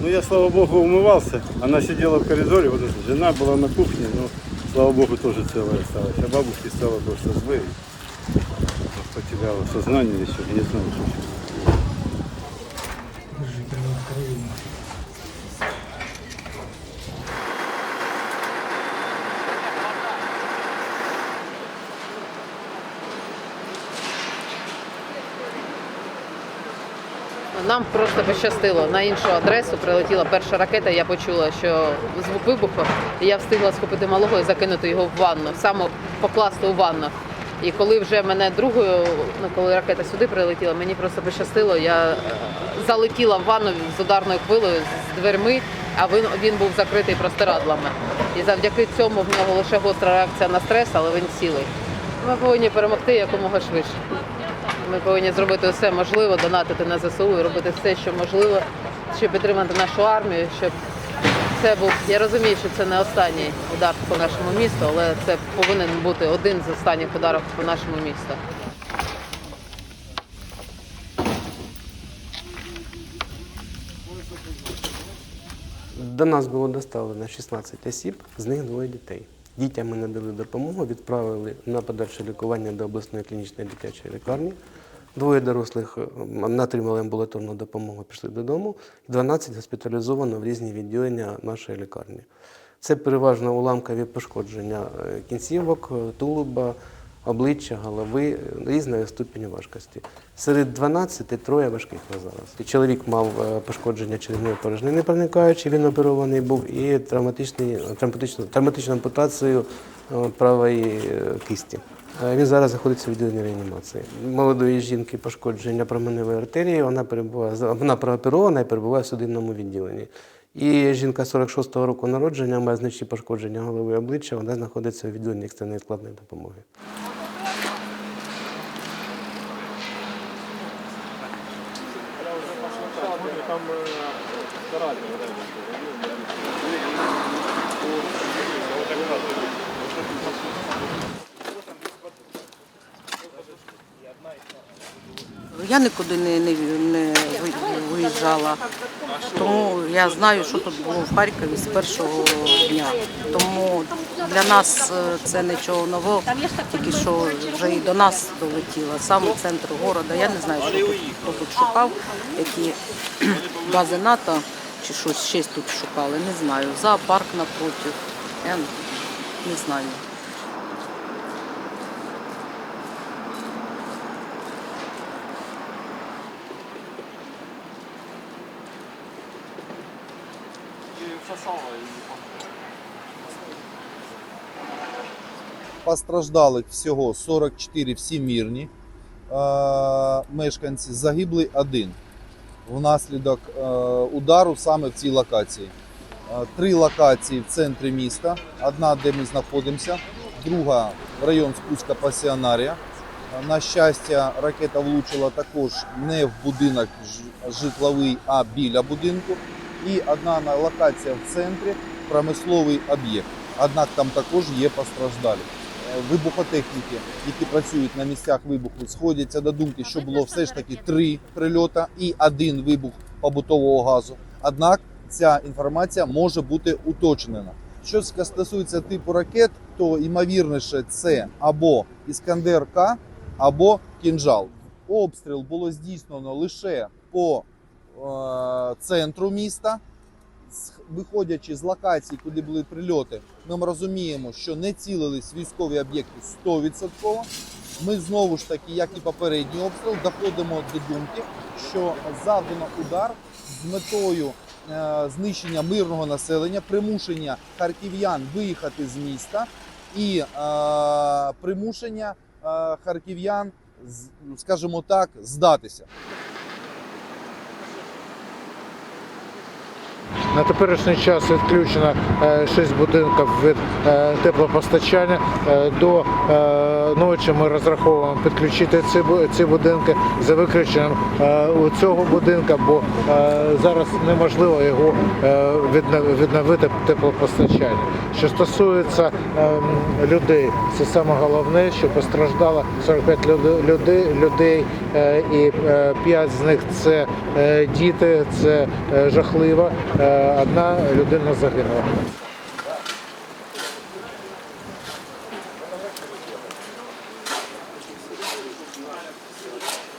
Ну, я, слава богу, умывался. Она сидела в коридоре, вот эта жена была на кухне, но, слава богу, тоже целая осталась. А бабушке стало просто зле. и Потеряла сознание еще, я не знаю, что сейчас. Нам просто пощастило. На іншу адресу прилетіла перша ракета. Я почула, що звук вибуху, і я встигла схопити малого і закинути його в ванну, саме покласти у ванну. І коли вже мене другою, ну коли ракета сюди прилетіла, мені просто пощастило. Я залетіла в ванну з ударною хвилею з дверми, а він, він був закритий простирадлами. І завдяки цьому в нього лише гостра реакція на стрес, але він цілий. Ми повинні перемогти якомога швидше. Ми повинні зробити все можливе, донатити на ЗСУ і робити все, що можливо, щоб підтримати нашу армію, щоб це був. Я розумію, що це не останній удар по нашому місту, але це повинен бути один з останніх ударів по нашому місту. До нас було доставлено 16 осіб, з них двоє дітей. Дітям ми надали допомогу, відправили на подальше лікування до обласної клінічної дитячої лікарні. Двоє дорослих е, отримали амбулаторну допомогу, пішли додому. 12 госпіталізовано в різні відділення нашої лікарні. Це переважно уламкові пошкодження е, кінцівок, е, тулуба, обличчя, голови різної ступені важкості. Серед 12 троє важких на зараз. Чоловік мав е, пошкодження черевної порожнини проникаючи, він оперований був, і травматичну, ампутацію е, правої е, кисті. Е, Він зараз знаходиться в відділенні реанімації. Молодої жінки пошкодження променевої артерії, вона перебуває вона прооперована і перебуває в судинному відділенні. І жінка 46-го року народження має значні пошкодження голови і обличчя, вона знаходиться у відділенні екстреної складної допомоги. Я нікуди не, не, не виїжджала, тому я знаю, що тут було в Харкові з першого дня. Тому для нас е, це нічого нового, тільки що вже і до нас долетіло, саме центр міста. Я не знаю, що тут, хто тут шукав, які бази НАТО чи щось ще тут шукали, не знаю. Зоопарк напроти, я не знаю. Постраждалих всього 44 всі мирні е, мешканці, загиблий один внаслідок е, удару саме в цій локації. Е, Три локації в центрі міста. Одна, де ми знаходимося, друга район спуска пасіонарія. На щастя, ракета влучила також не в будинок житловий, а біля будинку. І одна на- локація в центрі промисловий об'єкт. Однак там також є постраждалі. Е, Вибухотехніки, які працюють на місцях вибуху, сходяться до думки, що було все ж таки три прильота і один вибух побутового газу. Однак ця інформація може бути уточнена. Що стосується типу ракет, то ймовірніше це або Іскандер К, або кінжал. Обстріл було здійснено лише по центру міста. Виходячи з локацій, куди були прильоти, ми розуміємо, що не цілились військові об'єкти 100%. Ми знову ж таки, як і попередній обстріл, доходимо до думки, що завдано удар з метою е, знищення мирного населення, примушення харків'ян виїхати з міста і е, примушення е, харків'ян, скажімо так, здатися. На теперішній час відключено 6 будинків від е, теплопостачання. Е, До е, ночі ми розраховуємо підключити ці, ці будинки за виключенням е, у цього будинка, бо е, зараз неможливо його е, відновити теплопостачання. Що стосується ем, людей, це саме головне, що постраждало 45 люди- людей, людей і 5 з них це діти, це жахливо. Одна людина загинула. kind of facility.